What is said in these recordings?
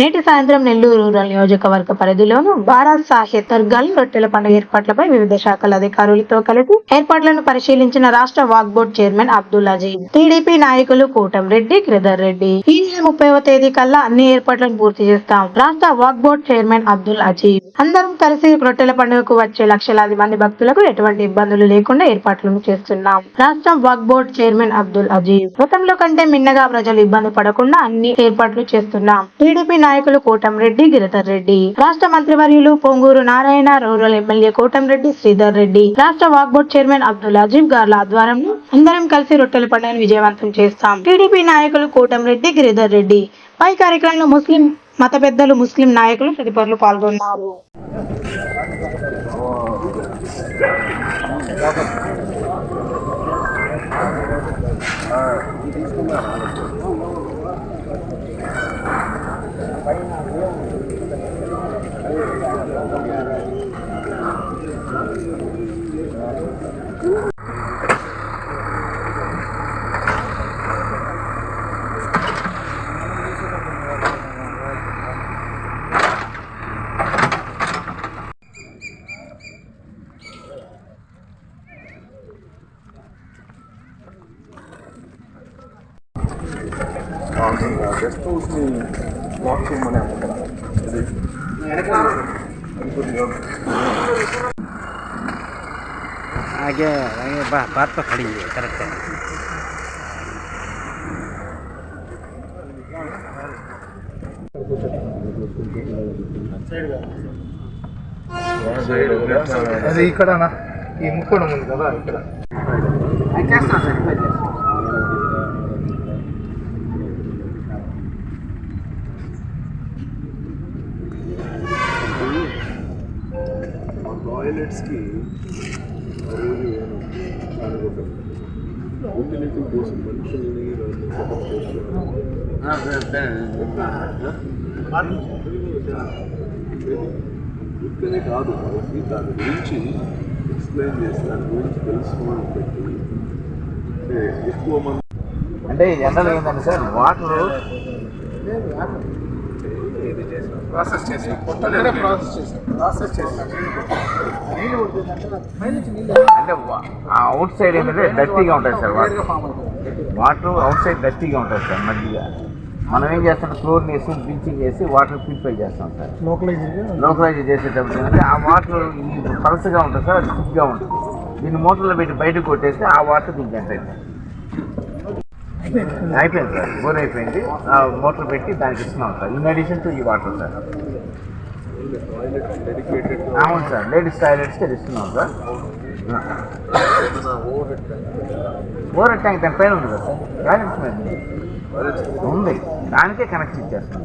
నేటి సాయంత్రం నెల్లూరు రూరల్ నియోజకవర్గ పరిధిలోను భారత్ సాహిత్ దర్గల్ రొట్టెల పండుగ ఏర్పాట్లపై వివిధ శాఖల అధికారులతో కలిసి ఏర్పాట్లను పరిశీలించిన రాష్ట్ర Waqf board chairman Abdul Aziz TDP నాయకులు కూటం రెడ్డి గిరిధర్ రెడ్డి. ఈ ముప్పైవ తేదీ కల్లా అన్ని ఏర్పాట్లను పూర్తి చేస్తాం. రాష్ట్ర వాక్ బోర్డ్ చైర్మన్ అబ్దుల్ అజీజ్. అందరం కలిసి రొట్టెల పండుగకు వచ్చే లక్షలాది మంది భక్తులకు ఎటువంటి ఇబ్బందులు లేకుండా ఏర్పాట్లను చేస్తున్నాం. రాష్ట్ర వాక్ బోర్డ్ చైర్మన్ అబ్దుల్ అజీజ్. గతంలో కంటే మిన్నగా ప్రజలు ఇబ్బంది పడకుండా అన్ని ఏర్పాట్లు చేస్తున్నాం. టీడీపీ నాయకులు కోటంరెడ్డి గిరిధర్ రెడ్డి. రాష్ట్ర మంత్రివర్యులు పొంగూరు నారాయణ రూరల్ ఎమ్మెల్యే కోటంరెడ్డి శ్రీధర్ రెడ్డి. రాష్ట్ర వాక్ బోర్డ్ చైర్మన్ అబ్దుల్ అజీబ్ గార్ల ఆధ్వర్యంలో అందరం కలిసి రొట్టెల పండుగను విజయవంతం చేస్తాం. టీడీపీ నాయకులు కోటంరెడ్డి గిరిధర్ రెడ్డి. పై కార్యక్రమంలో ముస్లిం మత పెద్దలు ముస్లిం నాయకులు తదితరులు పాల్గొన్నారు. పైన आगे आगे बा, बात तो खड़ी है करेक्ट है అది ఇక్కడనా ఈ ముక్కడం ఉంది కదా ఇక్కడ టాయిలెట్స్కి రోజు కోసం మనుషుల్ని ఇక్కడే కాదు దాని గురించి ఎక్స్ప్లెయిన్ చేసి దాని గురించి తెలుసుకోవడం పెట్టి ఎక్కువ మంది అంటే జనరల్ ఏంటంటే సార్ వాటర్. ప్రాసెస్ చేసి ప్రాసెస్ చేసాం ప్రాసెస్ చేసాం అంటే అవుట్ సైడ్ ఏంటంటే డస్టీగా ఉంటుంది sir water. Water outside డస్టీగా ఉంటుంది సార్ మధ్యగా. మనం ఏం చేస్తాం? క్లోరిన్ వేసి బ్లీచింగ్ చేసి వాటర్ ప్యూరిఫై చేస్తాం సార్. లోకలైజ్ చేసేటప్పుడు ఏంటంటే ఆ వాటర్ పలసగా ఉంటుంది సార్ అది థిక్గా ఉంటుంది. దీన్ని మోటార్లో పెట్టి బయటకు కొట్టేస్తే ఆ వాటర్ దీనికి ఎంత అవుతుంది అయిపోయింది. సార్. బోర్ అయిపోయింది. ఆ మోటార్ పెట్టి దానికి ఇస్తున్నాం సార్. ఇన్ అడిషన్ టు ఈ వాటర్ సార్. అవును సార్. లేడీస్ టాయిలెట్స్ ఇస్తున్నాం సార్. ఓవర్ ట్యాంక్ దాని పైన ఉంది కదా సార్. టాయిలెట్స్ మీద ఉంది. దానికే కనెక్షన్ ఇచ్చేస్తాం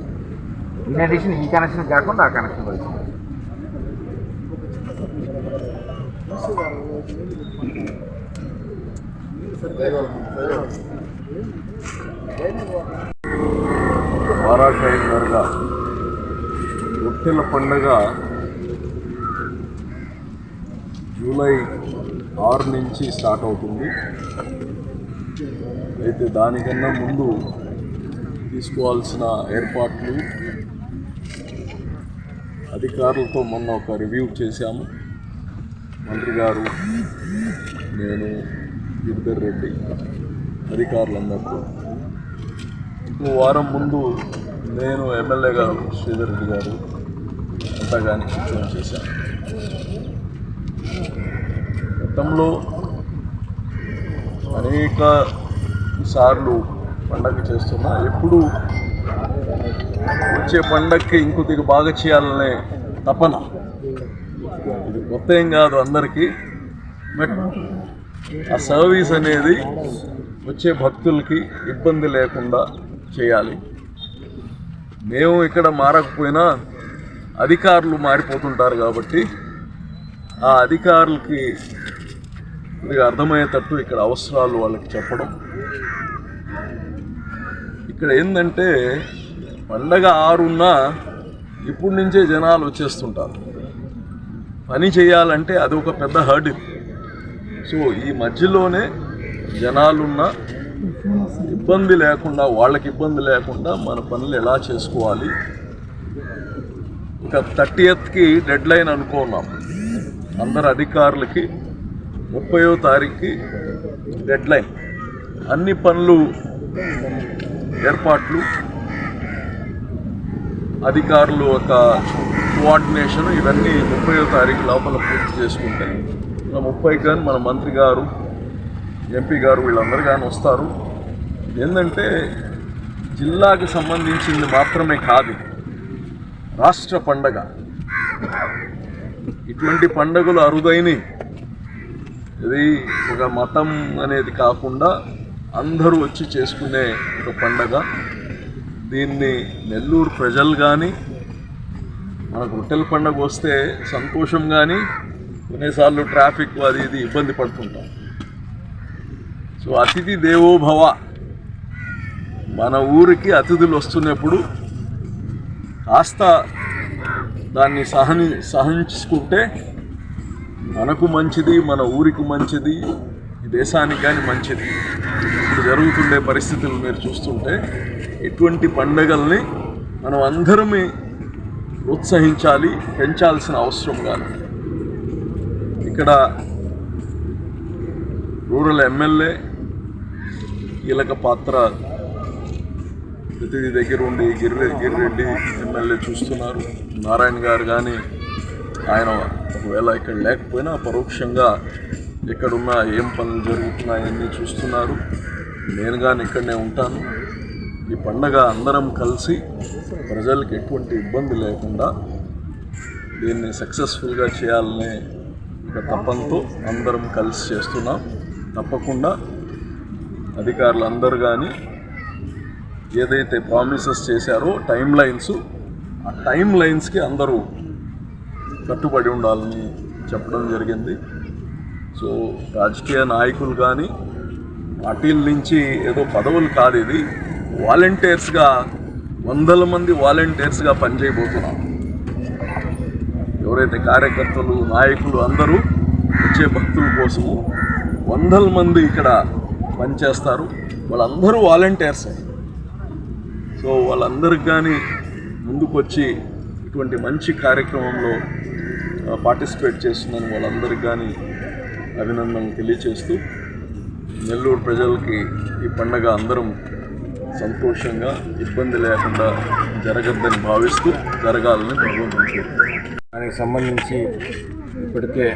ఇన్ అడిషన్ ఈ కనెక్షన్ కాకుండా ఆ కనెక్షన్ కూడా ఇస్తున్నాం వారాషాయి దర్గా రొట్టెల పండుగ జూలై ఆరు నుంచి స్టార్ట్ అవుతుంది. అయితే దానికన్నా ముందు తీసుకోవాల్సిన ఏర్పాట్లు అధికారులతో మొన్న ఒక రివ్యూ చేశాము. మంత్రి గారు నేను గిరిధర్ రెడ్డి అధికారులందరితో. ఇంకో వారం ముందు నేను ఎమ్మెల్యే గారు శ్రీధర్ రెడ్డి గారు అంతా కానీ కూర్చొని చేశాను. గతంలో అనేక సార్లు పండగ చేస్తున్నా ఎప్పుడు వచ్చే పండగకి ఇంకొద్దిగా బాగా చేయాలనే తపన. ఇది కొత్త ఏం కాదు అందరికీ. బట్ ఆ సర్వీస్ అనేది వచ్చే భక్తులకి ఇబ్బంది లేకుండా చేయాలి. మేము ఇక్కడ మారకపోయినా అధికారులు మారిపోతుంటారు కాబట్టి ఆ అధికారులకి కొద్దిగా అర్థమయ్యేటట్టు ఇక్కడ అవసరాలు వాళ్ళకి చెప్పడం. ఇక్కడ ఏంటంటే పండగ ఆరున్నా ఇప్పుడు నుంచే జనాలు వచ్చేస్తుంటారు. పని చేయాలంటే అది ఒక పెద్ద హర్డిల్ సో ఈ మధ్యలోనే జనాలున్న ఇబ్బంది లేకుండా వాళ్ళకి ఇబ్బంది లేకుండా మన పనులు ఎలా చేసుకోవాలి? ఇంకా థర్టీయత్కి డెడ్ లైన్ అనుకున్నాం అందరు అధికారులకి ముప్పయో తారీఖుకి డెడ్ లైన్ అన్ని పనులు ఏర్పాట్లు అధికారులు ఒక కోఆర్డినేషన్ ఇవన్నీ ముప్పయో తారీఖు లోపల పూర్తి చేసుకుంటే ముప్పై కానీ మన మంత్రి గారు ఎంపీ గారు వీళ్ళందరూ కానీ వస్తారు. ఏంటంటే జిల్లాకి సంబంధించింది మాత్రమే కాదు రాష్ట్ర పండగ. ఇటువంటి పండుగలు అరుదైనవి ఇది ఒక మతం అనేది కాకుండా అందరూ వచ్చి చేసుకునే ఒక పండగ. దీన్ని నెల్లూరు ప్రజలు కానీ మనకు రొట్టెల పండగ వస్తే సంతోషం కానీ కొన్నిసార్లు ట్రాఫిక్ అది ఇది ఇబ్బంది పడుతుంటాం. సో అతిథి దేవోభవ. మన ఊరికి అతిథులు వస్తున్నప్పుడు కాస్త దాన్ని సహని సహించుకుంటే మనకు మంచిది మన ఊరికి మంచిది దేశానికి కానీ మంచిది. ఇప్పుడు జరుగుతుండే పరిస్థితులు మీరు చూస్తుంటే ఇటువంటి పండగల్ని మనం అందరమే ప్రోత్సహించాలి పెంచాల్సిన అవసరం కానీ ఇక్కడ రూరల్ ఎమ్మెల్యే కీలక పాత్ర ప్రతిదీ దగ్గర ఉండి గిర్రె గిర్రెడ్డి ఎమ్మెల్యే చూస్తున్నారు. నారాయణ గారు కానీ ఆయన ఒకవేళ ఇక్కడ లేకపోయినా పరోక్షంగా ఎక్కడున్నా ఏం పనులు జరుగుతున్నాయన్నీ చూస్తున్నారు. నేను కానీ ఇక్కడనే ఉంటాను. ఈ పండగ అందరం కలిసి ప్రజలకు ఎటువంటి ఇబ్బంది లేకుండా దీన్ని సక్సెస్ఫుల్గా చేయాలనే ఒక తపంతో అందరం కలిసి చేస్తున్నాం. తప్పకుండా అధికారులు అందరు కానీ ఏదైతే ప్రామిసెస్ చేశారో టైం లైన్స్ ఆ టైం లైన్స్కి అందరూ కట్టుబడి ఉండాలని చెప్పడం జరిగింది. సో రాజకీయ నాయకులు కానీ పార్టీల నుంచి ఏదో పదవులు కాదు ఇది. వాలంటీర్స్గా వందల మంది వాలంటీర్స్గా పనిచేయబోతున్నాం. ఎవరైతే కార్యకర్తలు నాయకులు అందరూ వచ్చే భక్తుల కోసము వందల మంది ఇక్కడ పనిచేస్తారు. వాళ్ళందరూ వాలంటీర్సే. సో వాళ్ళందరికి కానీ ముందుకొచ్చి ఇటువంటి మంచి కార్యక్రమంలో పార్టిసిపేట్ చేస్తున్నాను వాళ్ళందరికి కానీ అభినందనలు తెలియచేస్తూ నెల్లూరు ప్రజలకి ఈ పండగ అందరం సంతోషంగా ఇబ్బంది లేకుండా జరగద్దని భావిస్తూ జరగాలని భగవంతుని దానికి సంబంధించి ఇప్పటికే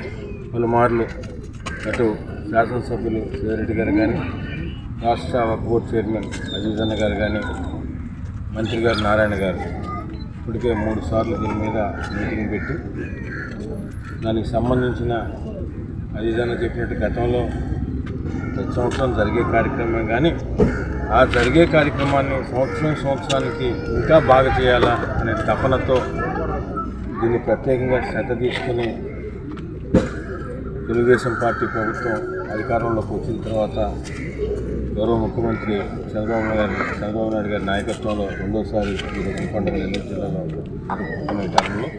పలుమార్లు అటు శాసనసభ్యులు శివరెడ్డి గారు కానీ రాష్ట్ర వక్ఫ్ చైర్మన్ అజీజ్ అన్న గారు కానీ మంత్రి గారు నారాయణ గారు ఇప్పటికే మూడు సార్లు దీని మీద మీటింగ్ పెట్టి దానికి సంబంధించిన అజీజ్ అన్న చెప్పినట్టు గతంలో ప్రతి సంవత్సరం జరిగే కార్యక్రమం కానీ ఆ జరిగే కార్యక్రమాన్ని సంవత్సరం సంవత్సరానికి ఇంకా బాగా చేయాలా అనే తపనతో దీన్ని ప్రత్యేకంగా శ్రద్ధ తీసుకుని తెలుగుదేశం పార్టీ ప్రభుత్వం అధికారంలోకి వచ్చిన తర్వాత గౌరవ ముఖ్యమంత్రి చంద్రబాబు నాయుడు చంద్రబాబు నాయుడు గారి నాయకత్వంలో రెండోసారి ఈ రోజు పండుగ నెల్లూరు జిల్లాలో జరుపుకున్న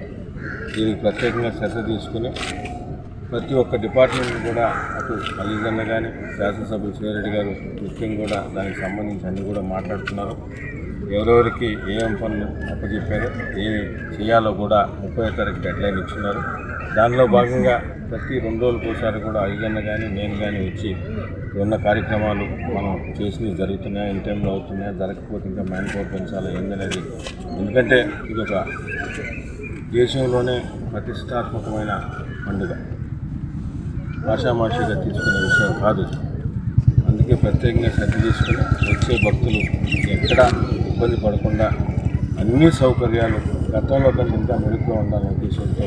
దీనికి ప్రత్యేకంగా శ్రద్ధ తీసుకుని ప్రతి ఒక్క డిపార్ట్మెంట్ కూడా అటు అలీజన్న కానీ శాసనసభ్యులు శివరెడ్డి గారు ముఖ్యం కూడా దానికి సంబంధించి అన్ని కూడా మాట్లాడుతున్నారు. ఎవరెవరికి ఏం పనులు అప్పచెప్పారో ఏమి చేయాలో కూడా ముప్పై తారీఖు డెడ్లైన్ ఇచ్చినారు దానిలో భాగంగా ప్రతి రెండు రోజులకు ఒకసారి కూడా అయ్యన్న కానీ నేను కానీ వచ్చి ఉన్న కార్యక్రమాలు మనం చేసినవి జరుగుతున్నాయా ఇన్ టైంలో అవుతున్నాయా జరగకపోతే ఇంకా మ్యాన్ పవర్ పెంచాలా ఏందనేది ఎందుకంటే ఇది ఒక దేశంలోనే ప్రతిష్టాత్మకమైన పండుగ. భాషామాషిగా తీసుకునే విషయం కాదు. అందుకే ప్రత్యేకంగా శ్రద్ధ తీసుకుని వచ్చే భక్తులు ఎక్కడ ఇబ్బంది పడకుండా అన్ని సౌకర్యాలు గతంలో కంటే ఇంకా మెరుగుగా ఉండాలనే ఉద్దేశంతో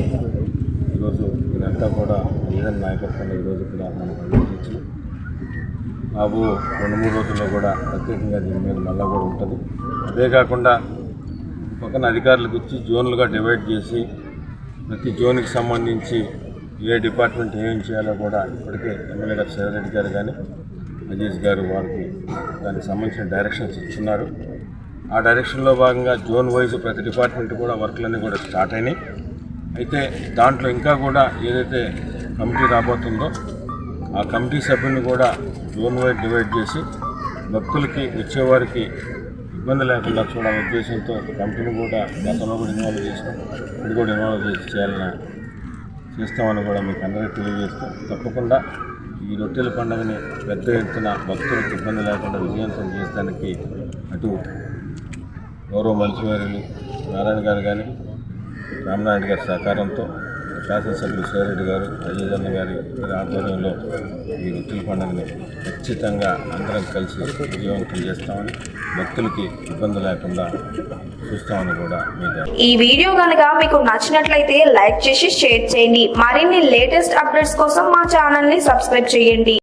ఈరోజు ఇదంతా కూడా లీడర్ నాయకత్వంలో ఈరోజు కూడా మనం అందించింది బాబు రెండు మూడు రోజుల్లో కూడా ప్రత్యేకంగా దీని మీద మళ్ళా కూడా ఉంటుంది. అదే కాకుండా పక్కన అధికారులకు ఇచ్చి జోన్లుగా డివైడ్ చేసి ప్రతి జోన్కి సంబంధించి ఏ డిపార్ట్మెంట్ ఏం చేయాలో కూడా ఇప్పటికే ఎమ్మెల్యే గారు శివరెడ్డి గారు కానీ అజీజ్ గారు వారికి దానికి సంబంధించిన డైరెక్షన్స్ ఇచ్చున్నారు. ఆ డైరెక్షన్లో భాగంగా జోన్ వైజ్ ప్రతి డిపార్ట్మెంట్ కూడా వర్క్లన్నీ కూడా స్టార్ట్ అయినాయి. అయితే దాంట్లో ఇంకా కూడా ఏదైతే కమిటీ రాబోతుందో ఆ కమిటీ సభ్యులను కూడా జోన్ వైడ్ డివైడ్ చేసి భక్తులకి వచ్చేవారికి ఇబ్బంది లేకుండా చూడాలనే ఉద్దేశంతో కమిటీని కూడా గతంలో కూడా ఇన్వాల్వ్ చేసాం ఇప్పుడు కూడా ఇన్వాల్వ్ చేసి చేయాలని చేస్తామని కూడా మీకు అందరికీ తెలియజేస్తాం తప్పకుండా ఈ రొట్టెల పండుగని పెద్ద ఎత్తున భక్తులకు ఇబ్బంది లేకుండా విజయవంతం చేయడానికి అటు గౌరవ మంత్రివర్యులు నారాయణ గారు కానీ రామనాయుడు గారి సహకారంతో శాసనసభ్యులు సేరెడ్డి గారు అజయ్ గారి ఆధ్వర్యంలో ఈ రొట్టెల పండుగని ఖచ్చితంగా అందరం కలిసి విజయవంతం చేస్తామని భక్తులకి ఇబ్బంది లేకుండా చూస్తామని కూడా ఈ వీడియో కనుక మీకు నచ్చినట్లయితే లైక్ చేసి షేర్ చేయండి. మరిన్ని లేటెస్ట్ అప్డేట్స్ కోసం మా ఛానల్ని సబ్స్క్రైబ్ చేయండి.